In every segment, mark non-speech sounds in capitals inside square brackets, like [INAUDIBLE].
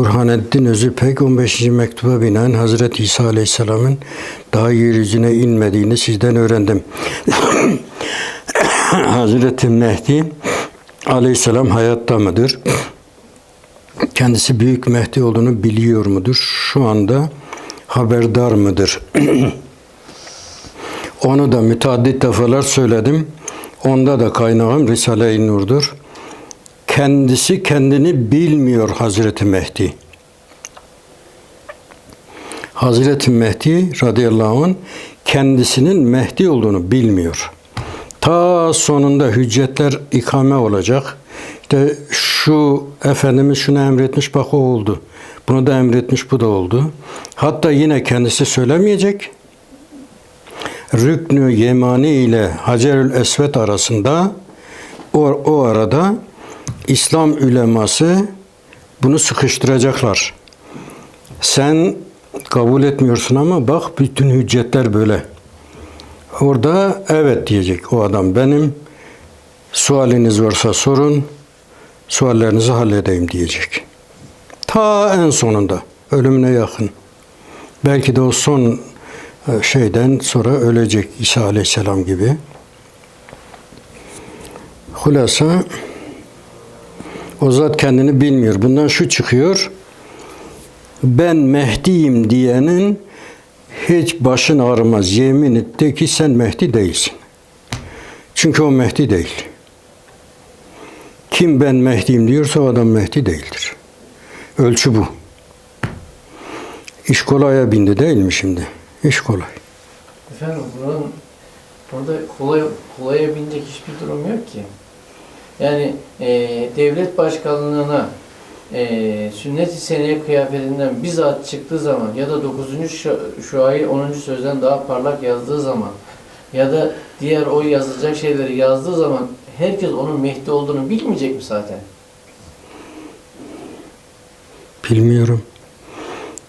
Burhaneddin Özüpek 15. mektuba binaen Hazreti İsa Aleyhisselam'ın daha yeryüzüne inmediğini sizden öğrendim. [COUGHS] Hazreti Mehdi Aleyhisselam hayatta mıdır? Kendisi büyük Mehdi olduğunu biliyor mudur? Şu anda haberdar mıdır? [COUGHS] Onu da müteaddit defalar söyledim. Onda da kaynağım Risale-i Nur'dur. Kendisi kendini bilmiyor Hazreti Mehdi. Hazreti Mehdi radıyallahu anh kendisinin Mehdi olduğunu bilmiyor. Ta sonunda hüccetler ikame olacak. İşte şu Efendimiz şunu emretmiş bak o oldu. Bunu da emretmiş bu da oldu. Hatta yine kendisi söylemeyecek. Rüknü Yemani ile Hacerül Esvet arasında o, o arada İslam üleması bunu sıkıştıracaklar. Sen kabul etmiyorsun ama bak bütün hüccetler böyle. Orada evet diyecek o adam benim. Sualiniz varsa sorun. Suallerinizi halledeyim diyecek. Ta en sonunda ölümüne yakın. Belki de o son e, şeyden sonra ölecek İsa Aleyhisselam gibi. Hulasa o zat kendini bilmiyor. Bundan şu çıkıyor. Ben Mehdi'yim diyenin hiç başın ağrımaz. Yemin etti ki sen Mehdi değilsin. Çünkü o Mehdi değil. Kim ben Mehdi'yim diyorsa o adam Mehdi değildir. Ölçü bu. İş kolaya bindi değil mi şimdi? İş kolay. Efendim buranın burada kolay kolaya binecek hiçbir durum yok ki. Yani e, devlet başkanlığına e, sünnet-i seneye kıyafetinden bizzat çıktığı zaman ya da 9. şu, şuayı 10. sözden daha parlak yazdığı zaman ya da diğer o yazılacak şeyleri yazdığı zaman herkes onun Mehdi olduğunu bilmeyecek mi zaten? Bilmiyorum.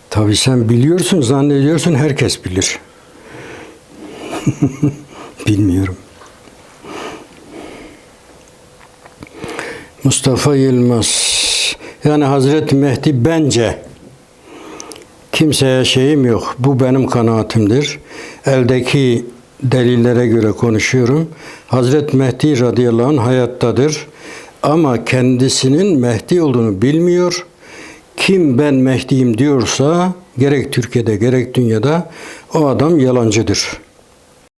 Tabii sen biliyorsun, zannediyorsun herkes bilir. [LAUGHS] Bilmiyorum. Mustafa Yılmaz. Yani Hazreti Mehdi bence kimseye şeyim yok. Bu benim kanaatimdir. Eldeki delillere göre konuşuyorum. Hazreti Mehdi radıyallahu anh hayattadır. Ama kendisinin Mehdi olduğunu bilmiyor. Kim ben Mehdi'yim diyorsa gerek Türkiye'de gerek dünyada o adam yalancıdır.